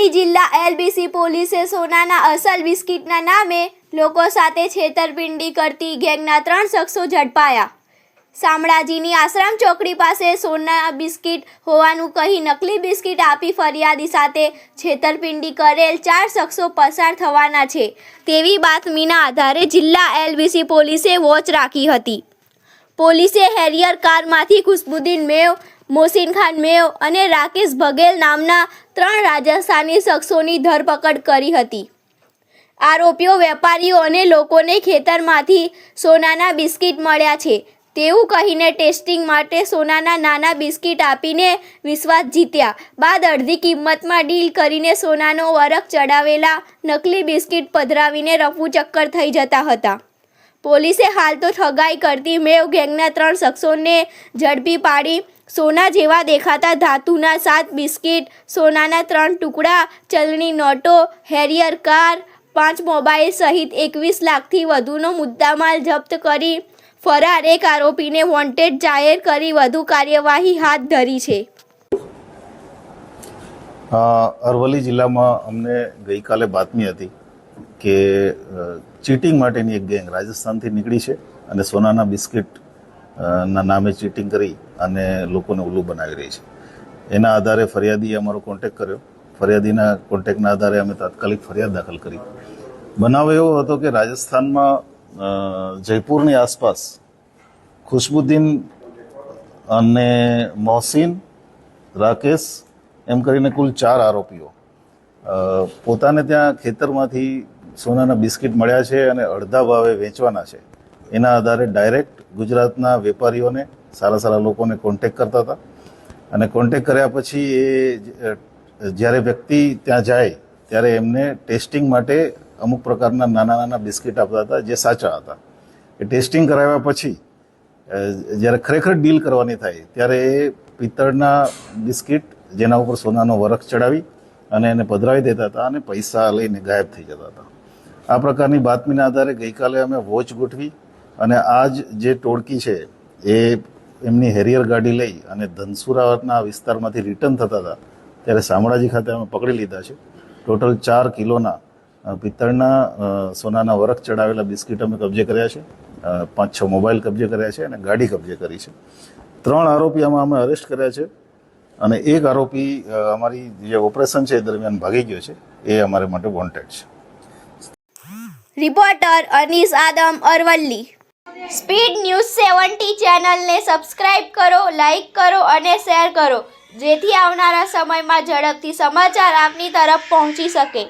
અરવલ્લી જિલ્લા એલબીસી પોલીસે સોનાના અસલ બિસ્કિટના નામે લોકો સાથે છેતરપિંડી કરતી ગેંગના ત્રણ શખ્સો ઝડપાયા. શામળાજીની આશ્રમ ચોકડી પાસે સોના બિસ્કિટ હોવાનું કહી નકલી બિસ્કિટ આપી ફરિયાદી સાથે છેતરપિંડી કરેલ ચાર શખ્સો પસાર થવાના છે. તેવી બાતમીના આધારે જિલ્લા એલબીસી પોલીસે વોચ રાખી હતી. પોલીસે હેરિયર કારમાંથી ખુશબુદ્દીન મેવ મોસીન ખાન મેવ અને રાકેશ બઘેલ નામના ત્રણ રાજસ્થાની શખ્સોની ધરપકડ કરી હતી. આરોપીઓ વેપારીઓ અને લોકોને ખેતરમાંથી સોનાના બિસ્કિટ મળ્યા છે. તેવું કહીને ટેસ્ટિંગ માટે સોનાના નાના બિસ્કિટ આપીને વિશ્વાસ જીત્યા. બાદ અડધી કિંમતમાં ડીલ કરીને સોનાનો વરખ ચડાવેલા નકલી બિસ્કિટ પધરાવીને રફુ ચક્કર થઈ જતા હતા. પોલીસે હાલ તો ઠગાઈ કરતી મેવ ગેંગના ત્રણ શખ્સોને ઝડપી પાડી સોના જેવા દેખાતા ધાતુના સાત બિસ્કિટ, સોનાના ત્રણ ટુકડા, ચલણી નોટો, હેરિયર કાર, પાંચ મોબાઈલ સહિત એકવીસ લાખથી વધુનો મુદ્દામાલ જપ્ત કરી ફરાર એક આરોપીને વોન્ટેડ જાહેર કરી વધુ કાર્યવાહી હાથ ધરી છે. અરવલ્લી જિલ્લામાં અમને ગઈકાલે બાતમી હતી કે ચીટિંગ માટેની એક ગેંગ રાજસ્થાનથી નીકળી છે અને સોનાના બિસ્કિટ ના નામે ચીટિંગ કરી અને લોકોને ઉલ્લુ બનાવી રહી છે. એના આધારે ફરિયાદીએ અમારો કોન્ટેક કર્યો. ફરિયાદીના કોન્ટેકના આધારે અમે તાત્કાલિક ફરિયાદ દાખલ કરી. બનાવ એવો હતો કે રાજસ્થાનમાં જયપુરની આસપાસ ખુશબુદ્દીન અને મોહસિન, રાકેશ એમ કરીને કુલ ચાર આરોપીઓ પોતાને ત્યાં ખેતરમાંથી સોનાના બિસ્કિટ મળ્યા છે અને અડધા ભાવે વેચવાના છે. એના આધારે ડાયરેક્ટ ગુજરાતના વેપારીઓને, સારા સારા લોકોને કોન્ટેક કરતા હતા. અને કોન્ટેક કર્યા પછી એ જ્યારે વ્યક્તિ ત્યાં જાય, ત્યારે એમને ટેસ્ટિંગ માટે અમુક પ્રકારના નાના નાના બિસ્કિટ આપતા હતા, જે સાચા હતા. એ ટેસ્ટિંગ કરાવ્યા પછી જ્યારે ખરેખર ડીલ કરવાની થાય, ત્યારે એ પિત્તળના બિસ્કિટ, જેના ઉપર સોનાનો વરખ ચડાવી અને એને પધરાવી દેતા હતા અને પૈસા લઈને ગાયબ થઈ જતા હતા. આ પ્રકારની બાતમીના આધારે ગઈકાલે અમે વોચ ગોઠવી અને આજ જે ટોળકી છે, એ એમની હેરિયર ગાડી લઈ અને ધનસુરાના વિસ્તારમાંથી રિટર્ન થતા હતા, ત્યારે શામળાજી ખાતે અમે પકડી લીધા છે. ટોટલ ચાર કિલોના પિત્તળના સોનાના વરખ ચડાવેલા બિસ્કિટ અમે કબજે કર્યા છે. પાંચ છ મોબાઈલ કબજે કર્યા છે અને ગાડી કબજે કરી છે. ત્રણ આરોપી આમાં અમે અરેસ્ટ કર્યા છે અને એક આરોપી અમારી જે ઓપરેશન છે એ દરમિયાન ભાગી ગયો છે. એ અમારે માટે વોન્ટેડ છે. Reporter Anis Adam Aravalli. Speed news seventy ચેનલને સબસ્ક્રાઇબ કરો, લાઇક કરો અને શેર કરો, જેથી આવનારા સમયમાં ઝડપથી સમાચાર આપની તરફ પહોંચી શકે.